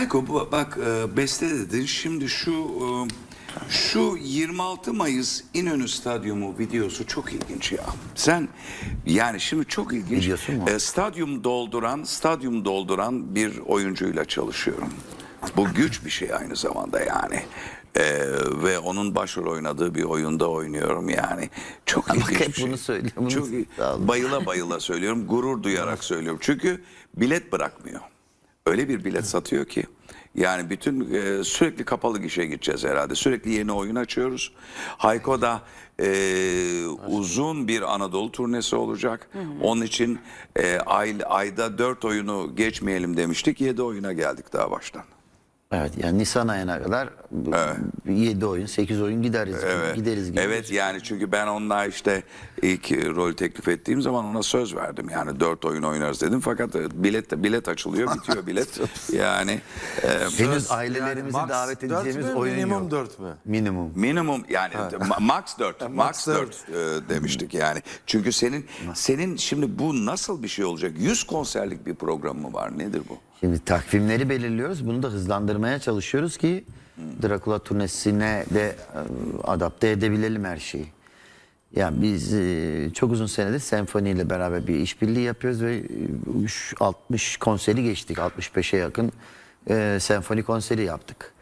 Hayko bak e, beste dedin. Şimdi şu e, şu 26 Mayıs İnönü Stadyumu videosu çok ilginç ya. Sen yani şimdi çok ilginç. Videosu mu? E, stadyum dolduran, stadyum dolduran bir oyuncuyla çalışıyorum. Bu güç bir şey aynı zamanda yani. E, ve onun başrol oynadığı bir oyunda oynuyorum yani. Çok Ama ilginç hep bir şey. bunu Çok bayıla bayıla söylüyorum, gurur duyarak söylüyorum. Çünkü bilet bırakmıyor. Öyle bir bilet satıyor ki. Yani bütün e, sürekli kapalı gişe gideceğiz herhalde. Sürekli yeni oyun açıyoruz. Hayko da e, uzun bir Anadolu turnesi olacak. Onun için e, ay, ayda dört oyunu geçmeyelim demiştik. Yedi oyuna geldik daha baştan. Evet yani Nisan ayına kadar 7 oyun 8 oyun gideriz. Evet. Gideriz gibi. Evet yani çünkü ben onunla işte ilk e, rol teklif ettiğim zaman ona söz verdim. Yani dört oyun oynarız dedim. Fakat e, bilet bilet açılıyor, bitiyor bilet. Yani e, Henüz ailelerimizi max davet edeceğimiz oyun minimum yok. dört mü? Minimum. minimum yani ma- max 4 max dört. 4 demiştik yani. Çünkü senin senin şimdi bu nasıl bir şey olacak? 100 konserlik bir program mı var? Nedir bu? Şimdi takvimleri belirliyoruz. Bunu da hızlandırmaya çalışıyoruz ki Dracula turnesine de e, adapte edebilelim her şeyi. Yani biz e, çok uzun senedir senfoni ile beraber bir işbirliği yapıyoruz ve e, üç- 60 konseri geçtik. 65'e yakın e, senfoni konseri yaptık.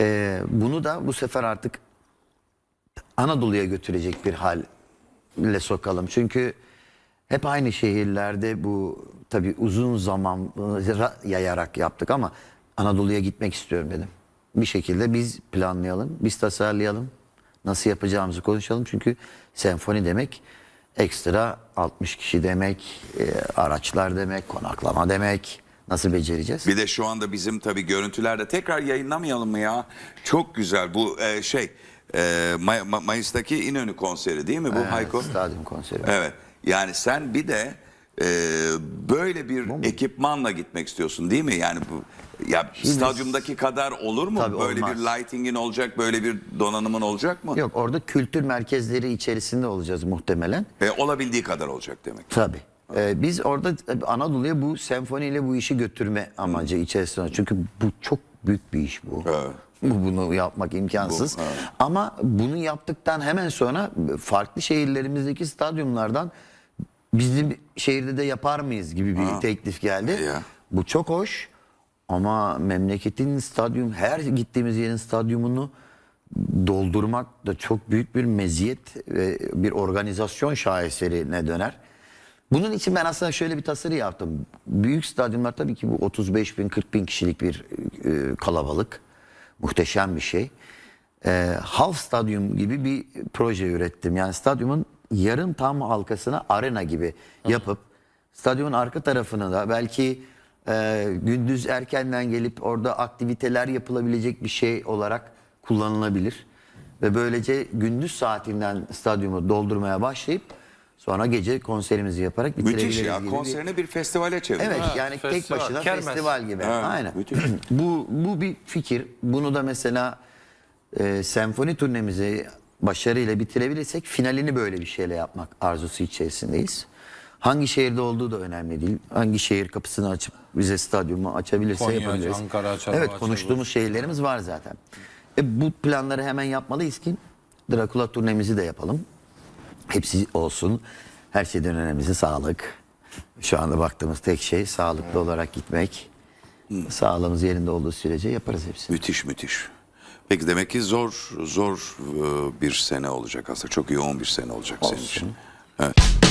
E, bunu da bu sefer artık Anadolu'ya götürecek bir halle sokalım. Çünkü hep aynı şehirlerde bu tabii uzun zaman ra- yayarak yaptık ama Anadolu'ya gitmek istiyorum dedim. Bir şekilde biz planlayalım, biz tasarlayalım. Nasıl yapacağımızı konuşalım. Çünkü senfoni demek ekstra 60 kişi demek, e, araçlar demek, konaklama demek. Nasıl becereceğiz? Bir de şu anda bizim tabii görüntülerde tekrar yayınlamayalım mı ya? Çok güzel bu e, şey e, May- Ma- Mayıs'taki İnönü konseri değil mi bu Hayko? Stadyum konseri. Evet. Yani sen bir de e, böyle bir ekipmanla gitmek istiyorsun değil mi? Yani bu ya stadyumdaki kadar olur mu? Tabii böyle olmaz. bir lighting'in olacak, böyle bir donanımın olacak mı? Yok orada kültür merkezleri içerisinde olacağız muhtemelen. E, olabildiği kadar olacak demek. Tabii. Ee, biz orada Anadolu'ya bu senfoniyle bu işi götürme amacı içerisinde. Çünkü bu çok büyük bir iş bu. Evet. Bu bunu yapmak imkansız. Bu, evet. Ama bunu yaptıktan hemen sonra farklı şehirlerimizdeki stadyumlardan bizim şehirde de yapar mıyız gibi bir teklif geldi. Ya. Bu çok hoş. Ama memleketin stadyum her gittiğimiz yerin stadyumunu doldurmak da çok büyük bir meziyet ve bir organizasyon şaheserine döner. Bunun için ben aslında şöyle bir tasarı yaptım. Büyük stadyumlar tabii ki bu 35 bin 40 bin kişilik bir e, kalabalık. Muhteşem bir şey. E, half stadyum gibi bir proje ürettim. Yani stadyumun yarım tam halkasına arena gibi yapıp stadyumun arka tarafını da belki e, gündüz erkenden gelip orada aktiviteler yapılabilecek bir şey olarak kullanılabilir. Ve böylece gündüz saatinden stadyumu doldurmaya başlayıp sonra gece konserimizi yaparak bitirebiliriz Müthiş ya. gibi bir- Konserini bir festivale çevir. Evet Ha, yani tek festival, başına kermes. festival gibi. Evet, Aynen. müthiş. bu bu bir fikir. Bunu da mesela e, senfoni turnemizi başarıyla bitirebilirsek finalini böyle bir şeyle yapmak arzusu içerisindeyiz. Hangi şehirde olduğu da önemli değil. Hangi şehir kapısını açıp bize stadyumu açabilirse Konya, yapabiliriz. Ankara açar, evet açar, konuştuğumuz şehirlerimiz var zaten. E, bu planları hemen yapmalıyız ki Dracula turnemizi de yapalım. Hepsi olsun. Her şeyden önemlisi sağlık. Şu anda baktığımız tek şey sağlıklı olarak gitmek. Sağlığımız yerinde olduğu sürece yaparız hepsini. Müthiş müthiş. Peki demek ki zor zor e, bir sene olacak aslında. Çok yoğun bir sene olacak senin Olsun. için. Evet.